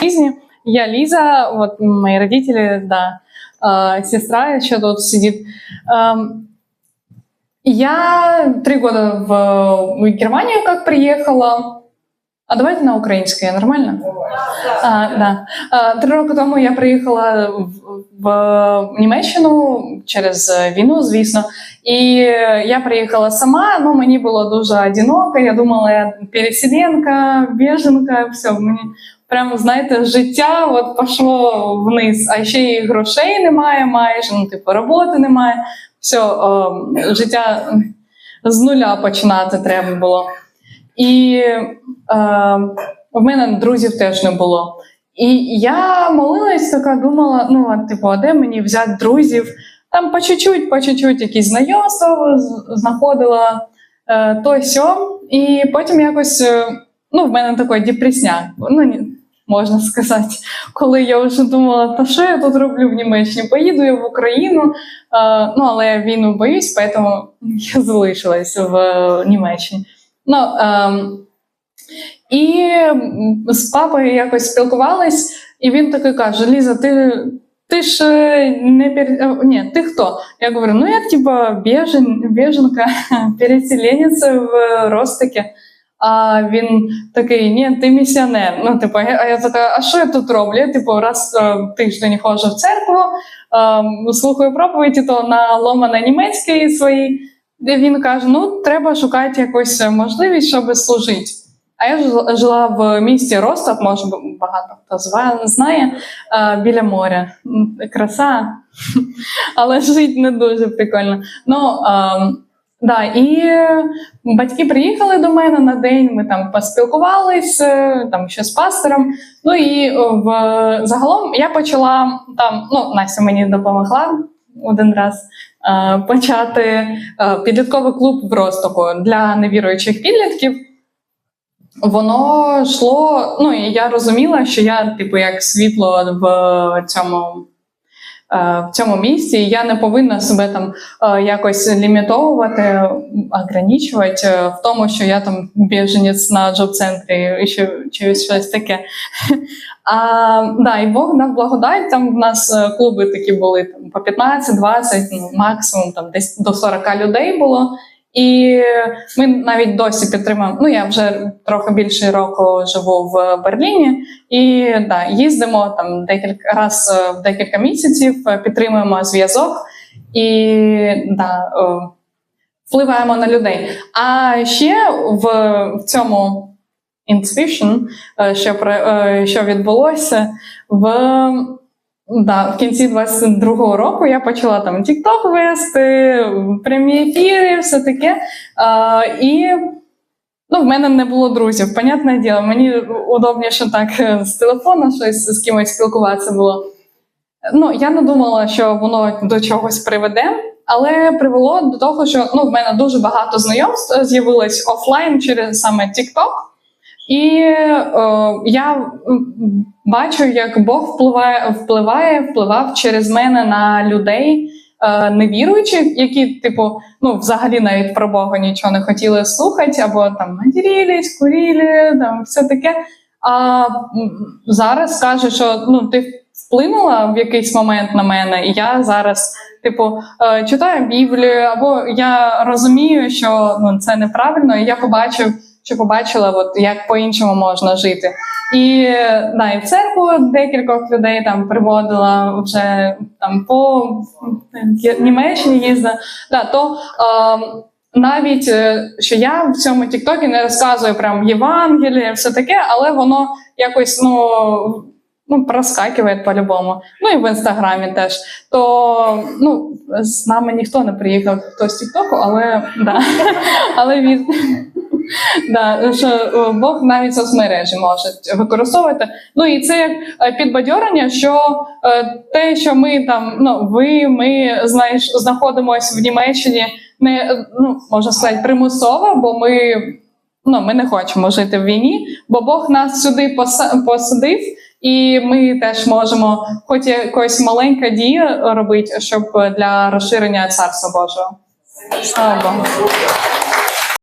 жизни. Я Лиза, вот мои родители, да, э, сестра еще тут сидит. Эм, я три года в, в Германию как приехала. А давайте на українське, нормально? А, да. А, три роки тому я приїхала в, в Німеччину через війну, звісно. І я приїхала сама, ну мені було дуже одиноко. Я думала, я переселенка, біженка, все, мені прямо, знаєте, життя от пішло вниз, а ще й грошей немає майже, ну, типу, роботи немає. Все, о, життя з нуля починати треба було. І е, в мене друзів теж не було. І я молилась, така думала: ну, а, типу, а де мені взяти друзів? Там по чуть-чуть, по чуть-чуть якісь знайомства знаходила е, то сьо. І потім якось е, ну, в мене такий депресняк, ну, можна сказати, коли я вже думала, та що я тут роблю в Німеччині? Поїду я в Україну, е, ну, але я війну боюсь, тому я залишилась в е, Німеччині. Ну, ем, і з папою якось спілкувались, і він такий каже: Ліза, ти, ти ж е, не пер... Ні, ти хто? Я говорю, ну я типа біжен, біженка, переселенець в Ростокі. А він такий, ні, ти місіонер. Ну, типу, а я така, а що я тут роблю? Типу, раз е, в тиждень ходжу в церкву, е, слухаю проповіді, то на ломана німецькій своїй. Де він каже: ну, треба шукати якусь можливість, щоб служити. А я жила- в місті Ростов, може багато хто знає, е, біля моря. Краса, але жити не дуже прикольно. Ну, ем, да, і батьки приїхали до мене на день, ми там поспілкувалися, там ще з пастором. Ну і в загалом я почала там, ну, Настя мені допомогла один раз е, почати е, підлітковий клуб в Ростоку для невіруючих підлітків. Воно йшло, ну і я розуміла, що я, типу, як світло в цьому, е, в цьому місці, я не повинна себе там е, якось лімітовувати, ограничувати е, в тому, що я там біженець на джоб-центрі і ще чи щось таке. А, да, і Бог нам благодать. Там в нас е, клуби такі були там, по 15-20, ну, максимум там десь до 40 людей було. І ми навіть досі підтримуємо. Ну я вже трохи більше року живу в Берліні, і да, їздимо там декілька раз е, в декілька місяців, е, підтримуємо зв'язок і да, е, впливаємо на людей. А ще в, в цьому е, що, що відбулося в. Да, в кінці 22-го року я почала там TikTok вести, прямі ефіри, все таке. А, і ну, в мене не було друзів, понятне діло. Мені удобніше так е, з телефону щось з кимось спілкуватися було. Ну, я не думала, що воно до чогось приведе, але привело до того, що ну, в мене дуже багато знайомств з'явилось офлайн через саме TikTok. І е, я бачу, як Бог впливає, впливає, впливав через мене на людей е, невіруючих, які, типу, ну, взагалі навіть про Бога нічого не хотіли слухати, або там матерілись, курілі, там все таке. А зараз каже, що ну, ти вплинула в якийсь момент на мене, і я зараз, типу, е, читаю Біблію, або я розумію, що ну, це неправильно, і я побачив що побачила, от як по-іншому можна жити. І да, і в церкву декількох людей там приводила вже там по Німеччині їздила. Да, то е, навіть що я в цьому Тіктокі не розказую прям Євангеліє, все таке, але воно якось ну. Ну, проскакиває по-любому. Ну і в інстаграмі теж. То ну, з нами ніхто не приїхав хто з Тіктоку, але да. але від да, що е, Бог навіть соцмережі може використовувати. Ну і це як е, підбадьорення, що е, те, що ми там, ну ви, ми знаєш, знаходимося в Німеччині, не ну можна сказати, примусово, бо ми. Ну, ми не хочемо жити в війні, бо Бог нас сюди посадив, і ми теж можемо, хоч якось маленька дія робити, щоб для розширення царства Божого. Слава Богу.